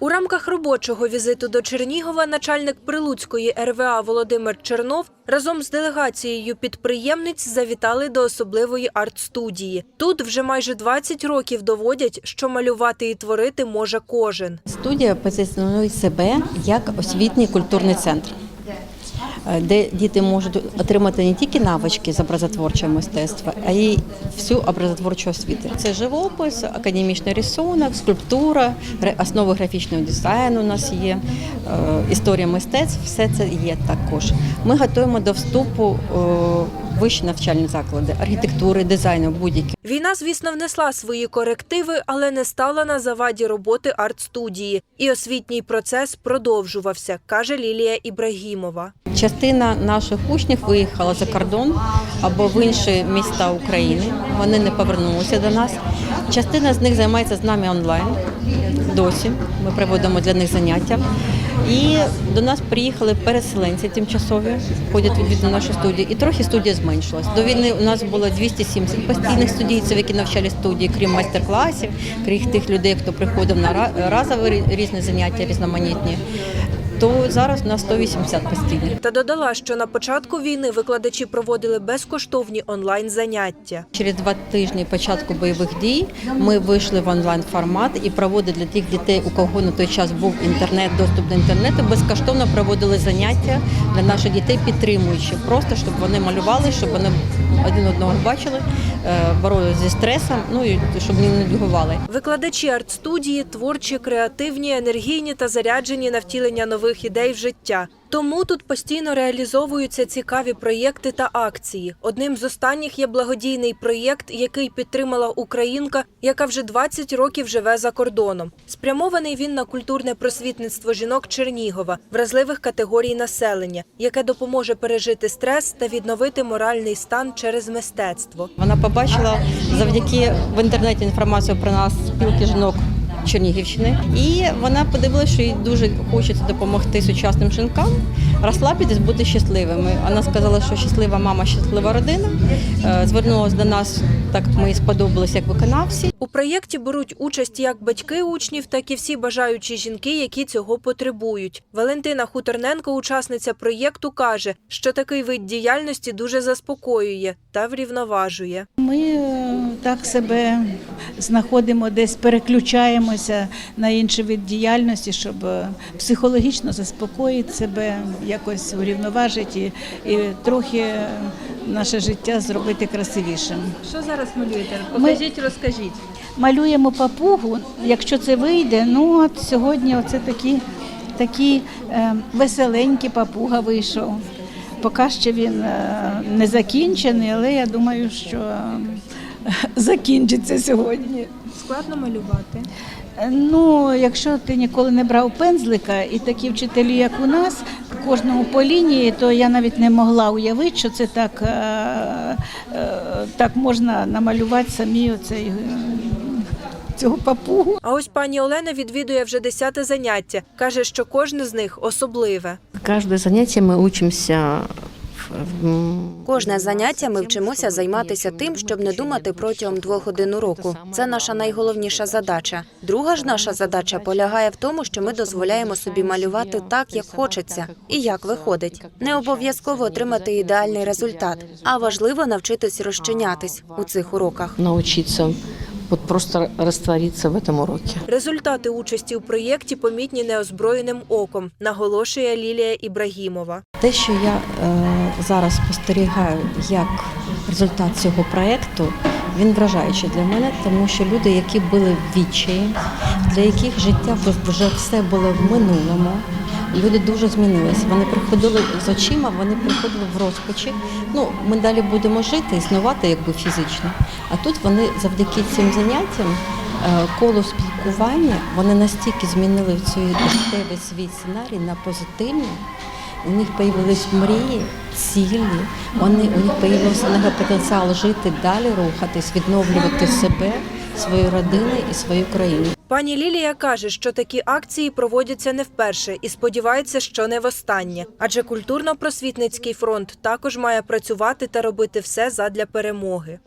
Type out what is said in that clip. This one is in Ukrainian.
У рамках робочого візиту до Чернігова начальник Прилуцької РВА Володимир Чернов разом з делегацією підприємниць завітали до особливої арт-студії. Тут вже майже 20 років доводять, що малювати і творити може кожен. Студія позиціонує себе як освітній культурний центр, де діти можуть отримати не тільки навички з образотворчого мистецтва, а й всю образотворчу освіту. Це живопис, академічний рисунок, скульптура, основи графічного дизайну у нас є, е, історія мистецтв, все це є також. Ми готуємо до вступу е, вищі навчальні заклади, архітектури, дизайну, будь-які. Війна, звісно, внесла свої корективи, але не стала на заваді роботи арт-студії. І освітній процес продовжувався, каже Лілія Ібрагімова. Частина наших учнів виїхала за кордон або в інші міста України. Вони не повернулися до нас. Частина з них займається з нами онлайн досі. Ми проводимо для них заняття. І до нас приїхали переселенці тимчасові, ходять відвідати нашу студію. І трохи студія зменшилась. До війни у нас було 270 постійних студійців, які навчали студії, крім майстер-класів, крім тих людей, хто приходив на ра- разові різні заняття, різноманітні. То зараз у нас 180 постійних. Та додала, що на початку війни викладачі проводили безкоштовні онлайн заняття. Через два тижні початку бойових дій ми вийшли в онлайн формат і проводили для тих дітей, у кого на той час був інтернет, доступ до інтернету, безкоштовно проводили заняття для наших дітей, підтримуючи, просто щоб вони малювали, щоб вони один одного бачили, е, боролися зі стресом, ну і щоб не нудьгували. Викладачі арт-студії творчі, креативні, енергійні та заряджені на втілення нових ідей в життя. Тому тут постійно реалізовуються цікаві проєкти та акції. Одним з останніх є благодійний проєкт, який підтримала українка, яка вже 20 років живе за кордоном. Спрямований він на культурне просвітництво жінок Чернігова, вразливих категорій населення, яке допоможе пережити стрес та відновити моральний стан через мистецтво. Вона побачила завдяки в інтернеті інформацію про нас спілки жінок Чернігівщини, і вона подивилася, що їй дуже хочеться допомогти сучасним жінкам розслабитись, бути щасливими. Вона сказала, що щаслива мама, щаслива родина. Е, Звернулася до нас, так ми їй сподобалися як виконавці. У проєкті беруть участь як батьки учнів, так і всі бажаючі жінки, які цього потребують. Валентина Хуторненко, учасниця проєкту, каже, що такий вид діяльності дуже заспокоює та врівноважує. Ми е, так себе знаходимо десь, переключаємося на інший вид діяльності, щоб е, психологічно заспокоїти себе, якось урівноважити і, і трохи наше життя зробити красивішим. Що зараз малюєте? Покажіть, розкажіть. Малюємо папугу, якщо це вийде. Ну от сьогодні оце такі, такі е, веселенькі папуга вийшов. Поки ще він е, не закінчений, але я думаю, що закінчиться сьогодні. Складно малювати. Е, Ну, якщо ти ніколи не брав пензлика, і такі вчителі, як у нас, кожному по лінії, то я навіть не могла уявити, що це так, е, е, так можна намалювати самі оцей, цього папугу. А ось пані Олена відвідує вже десяте заняття. каже, що кожне з них особливе. Каждое занятие мы учимся в- м, Кожне заняття ми вчимося займатися тим, щоб не думати протягом двох годин уроку. Це наша найголовніша задача. Друга ж наша задача полягає в тому, що ми дозволяємо собі малювати так, як хочеться, і як виходить. Не обов'язково отримати ідеальний результат, а важливо навчитись розчинятись у цих уроках. научиться вот просто раствориться в этом уроке. Результати участі у проєкті помітні неозброєним оком, наголошує Лілія Ібрагімова. Те, що я е, зараз спостерігаю як результат цього проєкту, він вражаючий для мене, тому що люди, які були в відчаї, для яких життя вже все було в минулому. Люди дуже змінилися. Вони приходили з очима, вони приходили в розпачі. Ну, ми далі будемо жити, існувати якби фізично. А тут вони завдяки цим заняттям, е, коло спілкування, вони настільки змінили цей життєвий свій сценарій на позитивний. У них появились мрії, цілі. Вони у них появився потенціал жити далі, рухатись, відновлювати себе, свою родину і свою країну. Пані Лілія каже, що такі акції проводяться не вперше і сподівається, що не востаннє. Адже культурно-просвітницький фронт також має працювати та робити все задля перемоги.